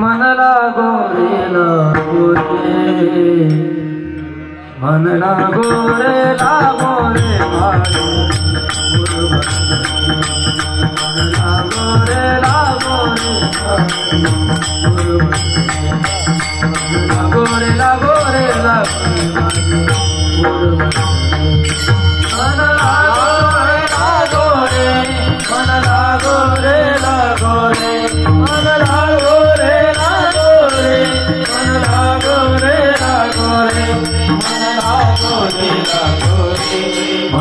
मनला गोरेला गोरे. मनला गोरेला गोरे मनला गोरेला गोरे मनला गोरेला गोरेला मनला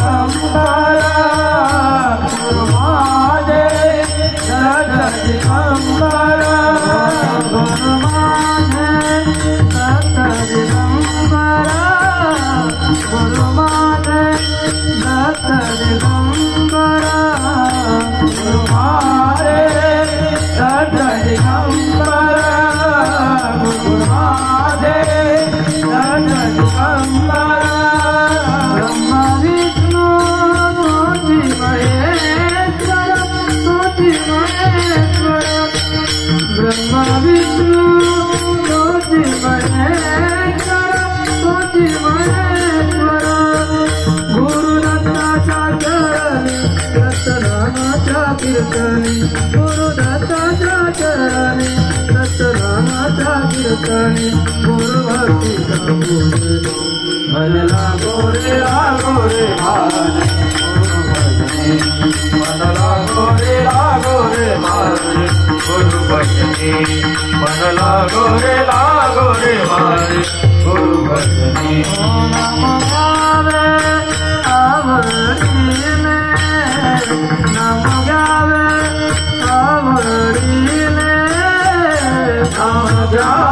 Amdar भक्तनी गुरु भक्ति गोरे ला गोरे मनला गोरे ला गोरे गुरु भजनी मनला गोरे ला गोरे गुरु भजनी नम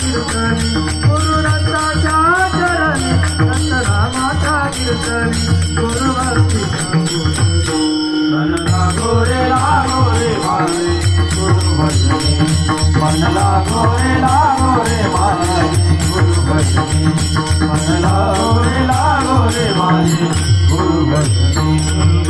कीर्तनी गुरुदत्ता चरण संतरामाचा कीर्तनी गुरुभक्ती मनला गोरे लागोरे भाले गुरुभजनी मनला गोरे लागोरे भाले गुरुभजनी मनला गोरे लागोरे भाले गुरुभजनी